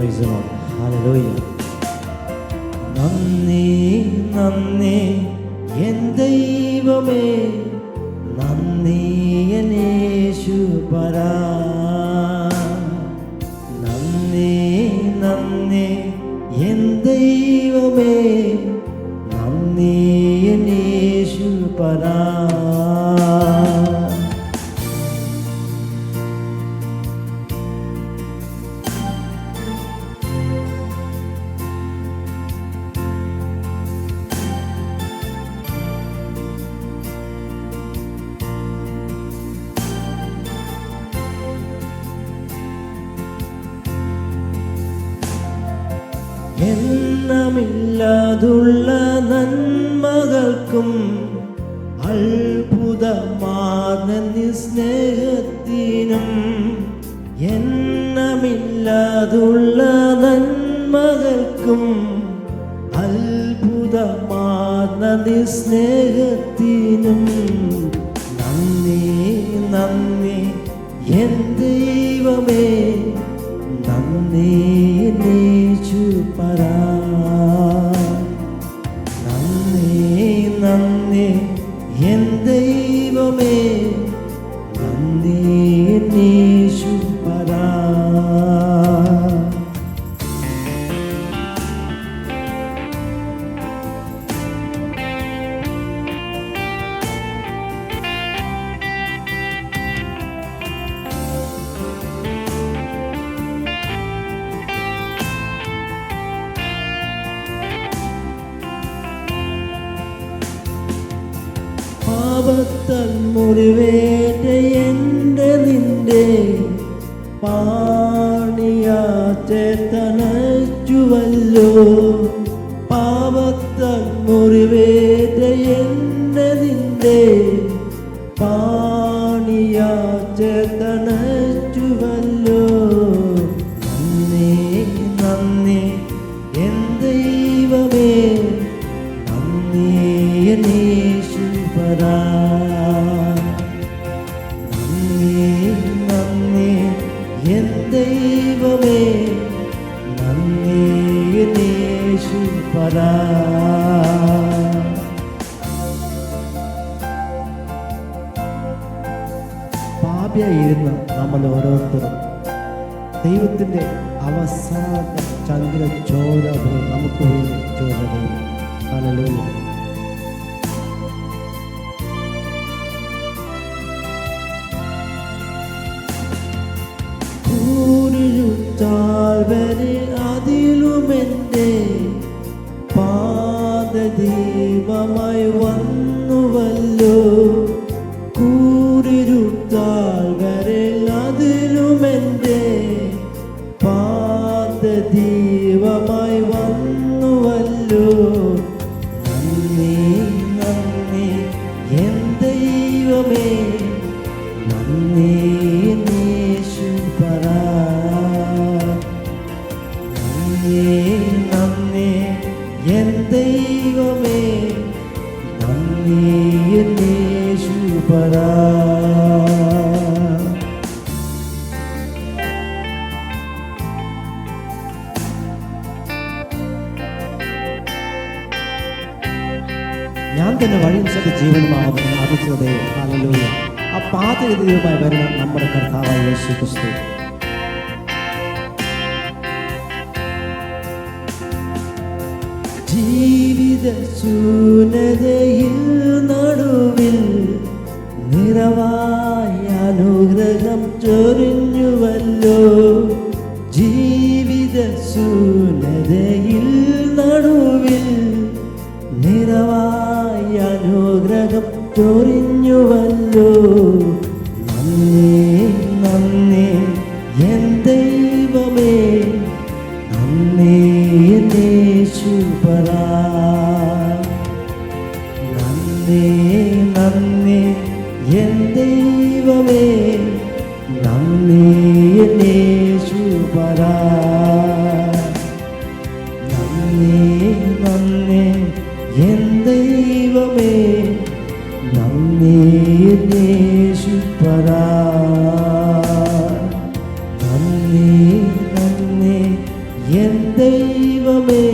Price hallelujah നന്ദി നന്ദി. N ദൈവമേ. എണ്ണമില്ലാതുള്ള നന്മകൾക്കും അത്ഭുതമാർന്ന സ്നേഹത്തിനും എന്നമില്ലാതുള്ള നന്മകൾക്കും അത്ഭുതമാർന്ന സ്നേഹത്തിനും പാപത്തൽ മുറിവേറ്റ എന്റെ നിന്റെ പാണിയാറ്റനച്ചുവല്ലോ പാപത്തൽ മുറിവേറ്റ എന്റെ നിന്റെ പാണിയാറ്റനച്ചുവല്ലോ ദൈവമേ നന്ദി എന്നീശ്വരാ പാപിയായിരുന്ന നമ്മൾ ഓരോരുത്തരും ദൈവത്തിന്റെ അവസാന ചന്ദ്ര ചോര നമുക്ക് വേണ്ടി ചോര കൂരിരുട്ടാൽ അതിലുമെന്റെ പാദദീപമായി വന്നുവല്ലോ. കൂരിരുട്ടാൽ ഞാൻ തന്നെ വഴിയും സത്യ ജീവനമാകുന്ന അറിയിച്ചത് ഹാലലൂയ ആ പാതയുമായി വരുന്ന നമ്മുടെ കർത്താവായ യേശു ക്രിസ്തു. ജീവിത ശൂന്യതയിൽ നടുവിൽ നിറവായ അനുഗ്രഹം ചൊരിഞ്ഞുവല്ലോ. ജീവിത ശൂന്യതയിൽ നടുവിൽ നിറവായ അനുഗ്രഹം ചൊരിഞ്ഞുവല്ലോ. എൻ ദൈവമേ നന്ദി എന്നേശുപരാ നന്ദി നന്ദി എൻ ദൈവമേ നന്ദി എന്നേശുപരാ നന്ദി നന്ദി എൻ ദൈവമേ